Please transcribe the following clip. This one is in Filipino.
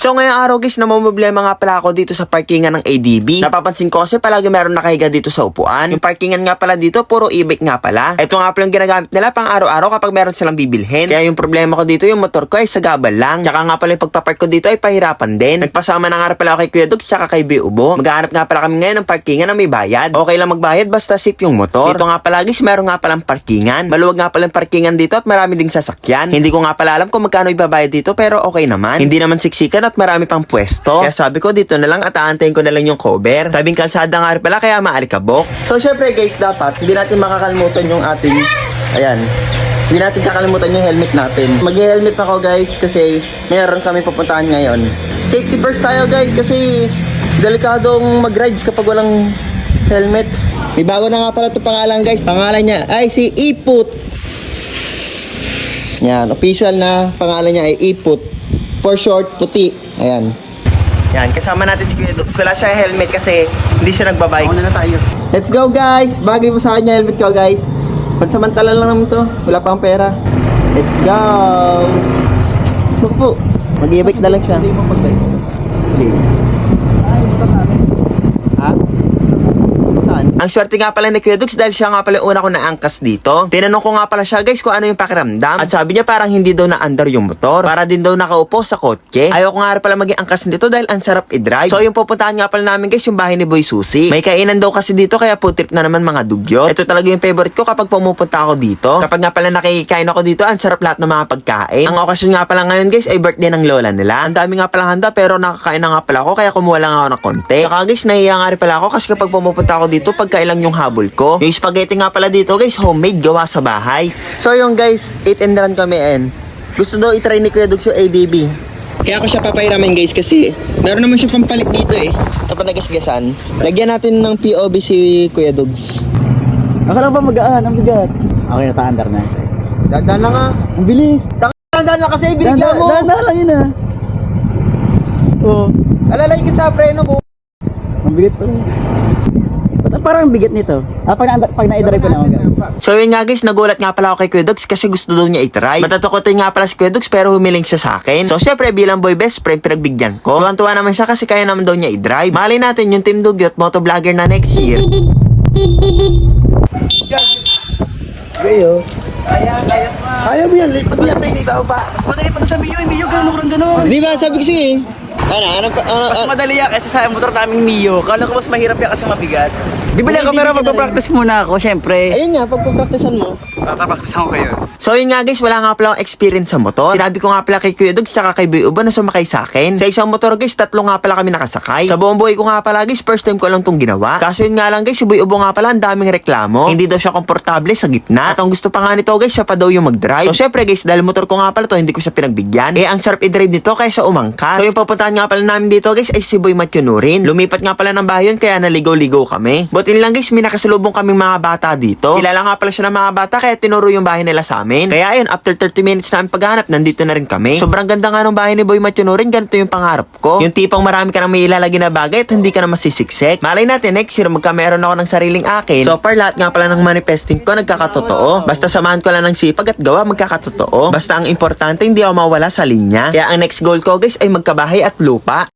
So ngayong araw guys, namumblema nga pala ako dito sa parkingan ng ADB. Napapansin ko kasi palagi meron nakahiga dito sa upuan. Yung parkingan nga pala dito, puro e-bike nga pala. Ito nga pala yung ginagamit nila pang araw-araw kapag meron silang bibilhin. Kaya yung problema ko dito, yung motor ko ay sagabal lang. Tsaka nga pala yung pagpapark ko dito ay pahirapan din. Nagpasama na nga pala kay Kuya Dogs tsaka kay Ubo. Maghahanap nga pala kami ngayon ng parkingan na may bayad. Okay lang magbayad basta safe yung motor. Dito nga pala guys, meron nga palang parkingan. Maluwag nga pala yung parkingan dito at marami ding sasakyan. Hindi ko nga pala alam kung magkano ibabayad dito pero okay naman. Hindi naman siksikan at marami pang pwesto. Kaya sabi ko dito na lang at aantayin ko na lang yung cover. Tabing kalsada nga rin pala kaya maalikabok. So syempre guys, dapat hindi natin makakalimutan yung ating ayan. Hindi natin kakalimutan yung helmet natin. Mag-helmet ako guys kasi meron kami pupuntahan ngayon. Safety first tayo guys kasi delikadong mag-rides kapag walang helmet. May bago na nga pala ito pangalan guys. Pangalan niya ay si Iput. Yan, official na pangalan niya ay Iput. For short, puti. Ayan. Yan, kasama natin si Kuya Dux. Wala siya helmet kasi hindi siya nagbabike. Una na tayo. Let's go guys! Bagay mo sa akin yung helmet ko guys. Pansamantala lang naman to. Wala pang pera. Let's go! Look po. Mag-e-bike na lang siya. Sige. Ang swerte nga pala ni Kuya Dux dahil siya nga pala una ko naangkas dito. Tinanong ko nga pala siya guys kung ano yung pakiramdam. At sabi niya parang hindi daw na-under yung motor. Para din daw nakaupo sa kotse. Ayaw ko nga pala maging angkas nito dahil ang sarap i-drive. So yung pupuntahan nga pala namin guys yung bahay ni Boy Susi. May kainan daw kasi dito kaya food trip na naman mga dugyot. Ito talaga yung favorite ko kapag pumupunta ako dito. Kapag nga pala nakikikain ako dito, ang sarap lahat ng mga pagkain. Ang okasyon nga pala ngayon guys ay birthday ng lola nila. Ang dami nga pala handa pero nakakain na nga pala ako kaya kumuha lang ako ng konti. Saka guys, nahiya nga pala ako kasi kapag pumupunta ako dito, pagkailang yung habol ko. Yung spaghetti nga pala dito guys, homemade gawa sa bahay. So yung guys, 8 and run kami and gusto daw itry ni Kuya Dux yung ADB. Kaya ako siya papayramin guys kasi meron naman siya pampalit dito eh. Ito pa nagasgasan. Lagyan natin ng POV si Kuya Dugs. Akala ba magaan? Ang bigat. Okay, nata-under na. Dadaan lang ah. Ang bilis. Dadaan lang kasi binigla mo. Dahan lang yun ah. Oo. Alalay ka sa preno ko. Ang bigat pa rin. Ba't parang ang bigat nito? Ah, pag, na, pag na-drive ko na magaan. So yun nga guys, nagulat nga pala ako kay Kuya Dogs kasi gusto daw niya itry. Matatakotin nga pala si Kuya Dogs pero humiling siya sa akin. So syempre bilang boy best friend, pinagbigyan ko. Tuwan-tuwa naman siya kasi kaya naman daw niya i-drive. Malay natin yung Team Dugyot, motovlogger na next year. Gayo. Kaya mo yan, let's be a baby ba ba? Mas madali pag sa Mio, yung Mio gano'n ko gano'n. Di ba? Sabi ko sige. Ano, ano, ano, Mas ano, madali yan kasi sa motor naming Mio. Kala ko mas mahirap yan kasi mabigat. Di ba lang ako pero magpa-practice muna ako, syempre. Ayun nga, pagpapraktisan mo. Papapractice ako kayo. So yun nga guys, wala nga pala akong experience sa motor. Sinabi ko nga pala kay Kuya Dogs saka kay Boy Uba na sumakay sa akin. Sa isang motor guys, tatlo nga pala kami nakasakay. Sa buong buhay ko nga pala guys, first time ko lang tong ginawa. Kaso yun nga lang guys, si Boy Ubo nga pala ang daming reklamo. Hindi daw siya komportable sa gitna. At ang gusto pa nga nito guys, siya pa daw yung mag-drive. So syempre guys, dahil motor ko nga pala to, hindi ko siya pinagbigyan. Eh ang sarap i-drive nito kaysa umangkas. So yung papuntahan nga pala namin dito guys ay si Boy Matthew Nurin. Lumipat nga pala ng bahay yun kaya naligaw-ligaw kami. Butin lang guys, may nakasalubong kaming mga bata dito. Kilala nga pala siya ng mga bata kaya tinuro yung bahay nila sa amin. Kaya ayun, after 30 minutes namin paghanap, nandito na rin kami. Sobrang ganda nga ng bahay ni Boy Matthew Nurin, ganito yung pangarap ko. Yung tipong marami ka nang may ilalagay na bagay at hindi ka na masisiksik. Malay natin next year magka meron ako ng sariling akin. So far lahat nga pala ng manifesting ko nagkakatotoo. Basta samahan ko lang ng sipag at gawa magkakatotoo. Basta ang importante hindi ako mawala sa linya. Kaya ang next goal ko guys ay magkabahay at lupa.